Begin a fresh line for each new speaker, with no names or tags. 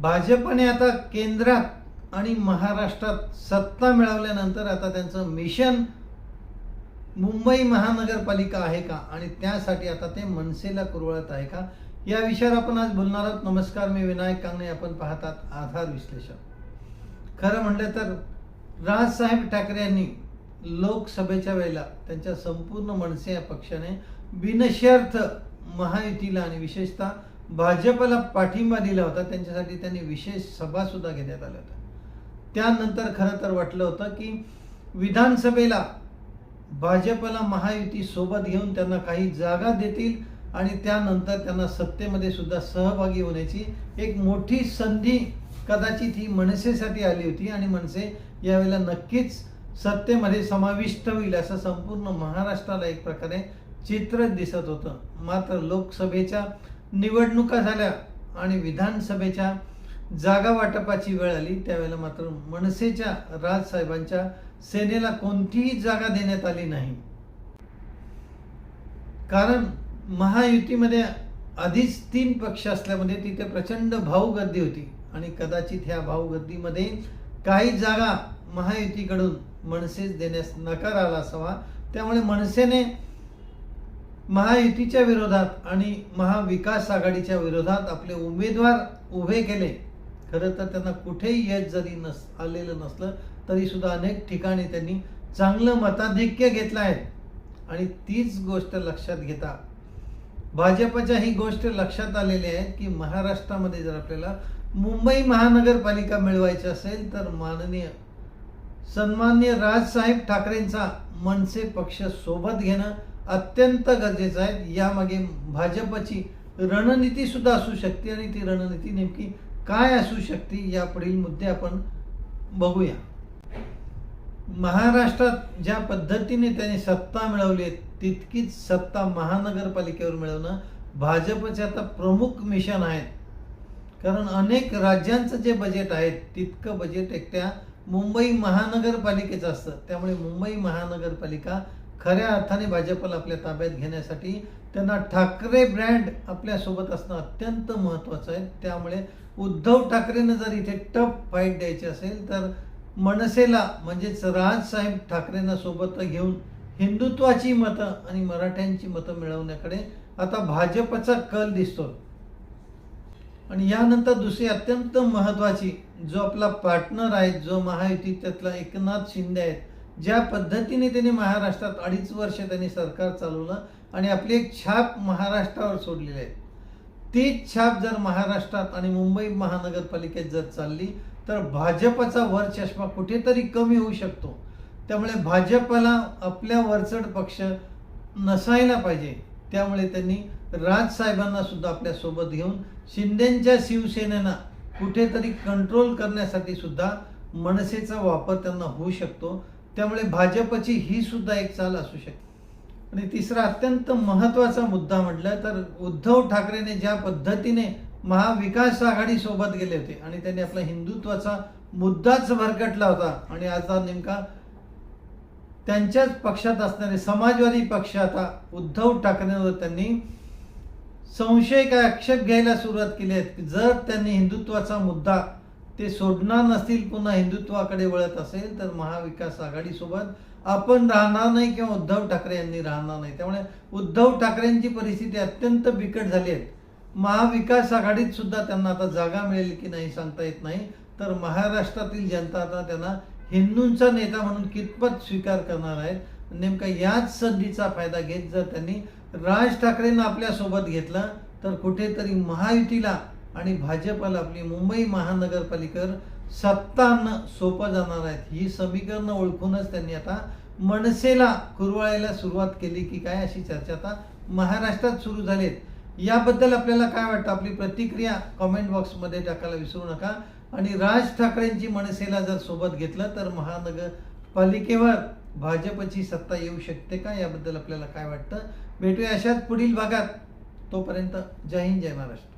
भाजपने आता केंद्रात आणि महाराष्ट्रात सत्ता मिळवल्यानंतर आता त्यांचं मिशन मुंबई महानगरपालिका आहे का? आणि त्यासाठी आता ते मनसेला कुरवळत आहे का? या विषयावर आपण आज बोलणार आहोत. नमस्कार मी विनायक कांगणे. आपण पाहतात आधार विश्लेषण. खरं म्हटलं तर राजसाहेब ठाकरे यांनी लोकसभेच्या वेळेला त्यांच्या संपूर्ण मनसे या पक्षाने बिनशर्त महायुतीला आणि विशेषतः भाजपला पाठिंबा दिला होता त्यांच्यासाठी त्यांनी विशेष सभासुद्धा घेण्यात आल्या होत्या. त्यानंतर खरं तर वाटलं होतं की विधानसभेला भाजपला महायुती सोबत घेऊन त्यांना काही जागा देतील आणि त्यानंतर त्यांना सत्तेमध्ये सुद्धा सहभागी होण्याची एक मोठी संधी कदाचित ही मनसेसाठी आली होती आणि मनसे यावेळेला नक्कीच सत्तेमध्ये समाविष्ट होईल असं संपूर्ण महाराष्ट्राला एक प्रकारे चित्र दिसत होतं. मात्र लोकसभेच्या निवडणुका झाल्या आणि विधानसभेच्या जागा वाटपाची वेळ आली त्यावेळेला मात्र मनसेच्या राजसाहेबांच्या सेनेला कोणतीही जागा देण्यात आली नाही. कारण महायुतीमध्ये आधीच तीन पक्ष असल्यामध्ये तिथे प्रचंड भाऊगर्दी होती आणि कदाचित ह्या भाऊगर्दीमध्ये काही जागा महायुतीकडून मनसेच देण्यास नकार आला असावा. त्यामुळे मनसेने महायुतीच्या विरोधात आणि महाविकास आघाडीच्या विरोधात आपले उमेदवार उभे केले. खरं तर त्यांना कुठेही यश जरी नस आलेलं नसलं तरी सुद्धा अनेक ठिकाणी त्यांनी चांगलं मताधिक्य घेतलं आहे. आणि तीच गोष्ट लक्षात घेता भाजपच्या ही गोष्ट लक्षात आलेली आहे की महाराष्ट्रामध्ये जर आपल्याला मुंबई महानगरपालिका मिळवायची असेल तर माननीय सन्मान्य राजसाहेब ठाकरेंचा मनसे पक्ष सोबत घेणं अत्यंत गरजेचं आहे. यामागे भाजपची रणनीती सुद्धा असू शकते आणि ती रणनीती नेमकी काय असू शकते या पुढील मुद्दे आपण बघूया. महाराष्ट्रात ज्या पद्धतीने त्यांनी सत्ता मिळवली आहे, तितकीच सत्ता महानगरपालिकेवर मिळवणं भाजपचे आता प्रमुख मिशन आहेत. कारण अनेक राज्यांचं जे बजेट आहे तितकं बजेट एकट्या मुंबई महानगरपालिकेचं असतं. त्यामुळे मुंबई महानगरपालिका खऱ्या अर्थाने भाजपला आपल्या ताब्यात घेण्यासाठी त्यांना ठाकरे ब्रँड आपल्यासोबत असणं अत्यंत महत्त्वाचं आहे. त्यामुळे उद्धव ठाकरेंना जर इथे टफ फाईट द्यायची असेल तर मनसेला म्हणजेच राजसाहेब ठाकरेंना सोबत घेऊन हिंदुत्वाची मतं आणि मराठ्यांची मतं मिळवण्याकडे आता भाजपचा कल दिसतो आणि यानंतर दुसरी अत्यंत महत्त्वाची जो आपला पार्टनर आहे जो महायुती त्यातला एकनाथ शिंदे आहेत ज्या पद्धतीने त्यांनी महाराष्ट्रात अडीच वर्ष त्यांनी सरकार चालवलं आणि आपली एक छाप महाराष्ट्रावर सोडलेली आहे. तीच छाप जर महाराष्ट्रात आणि मुंबई महानगरपालिकेत जर चालली तर भाजपचा वर चष्मा कुठेतरी कमी होऊ शकतो. त्यामुळे भाजपला आपल्या वरचढ पक्ष नसायला पाहिजे. त्यामुळे त्यांनी राजसाहेबांना सुद्धा आपल्यासोबत घेऊन शिंदेच्या शिवसेनेनं कुठेतरी कंट्रोल करण्यासाठी सुद्धा मनसेचा वापर त्यांना होऊ शकतो. त्यामुळे भाजपची ही सुद्धा एक चाल असू शकते. आणि तिसरा अत्यंत महत्त्वाचा मुद्दा म्हटलं तर उद्धव ठाकरेने ज्या पद्धतीने महाविकास आघाडी सोबत गेले होते आणि त्यांनी आपला हिंदुत्वाचा मुद्दाच भरकटला होता आणि आता नेमका त्यांच्याच पक्षात असणारे समाजवादी पक्ष आता उद्धव ठाकरेंवर त्यांनी संशय काय आक्षेप घ्यायला सुरुवात केली आहे जर त्यांनी हिंदुत्वाचा मुद्दा ते सोडणार नसतील पुन्हा हिंदुत्वाकडे वळत असेल तर महाविकास आघाडीसोबत आपण राहणार नाही किंवा उद्धव ठाकरे यांनी राहणार नाही. त्यामुळे उद्धव ठाकरेंची परिस्थिती अत्यंत बिकट झाली आहे. महाविकास आघाडीत सुद्धा त्यांना आता जागा मिळेल की नाही सांगता येत नाही. तर महाराष्ट्रातील जनता आता त्यांना हिंदूंचा नेता म्हणून कितपत स्वीकार करणार आहेत नेमका याच संधीचा फायदा घेत जर त्यांनी राज ठाकरेंना आपल्यासोबत घेतला तर कुठेतरी महायुतीला आणि भाजपला आपली मुंबई महानगरपालिका सत्ता सोपं जाणार आहेत. ही समीकरणं ओळखूनच त्यांनी आता मनसेला कुरवाळायला सुरुवात केली की काय अशी चर्चा आता महाराष्ट्रात सुरू झालीत. याबद्दल आपल्याला काय वाटतं? आपली प्रतिक्रिया कमेंट बॉक्समध्ये टाकायला विसरू नका. आणि राज ठाकरेंची मनसेला जर सोबत घेतलं तर महानगरपालिकेवर भाजपची सत्ता येऊ शकते का? याबद्दल आपल्याला काय वाटतं? भेटूया अशाच पुढील भागात. तोपर्यंत जय हिंद जय महाराष्ट्र.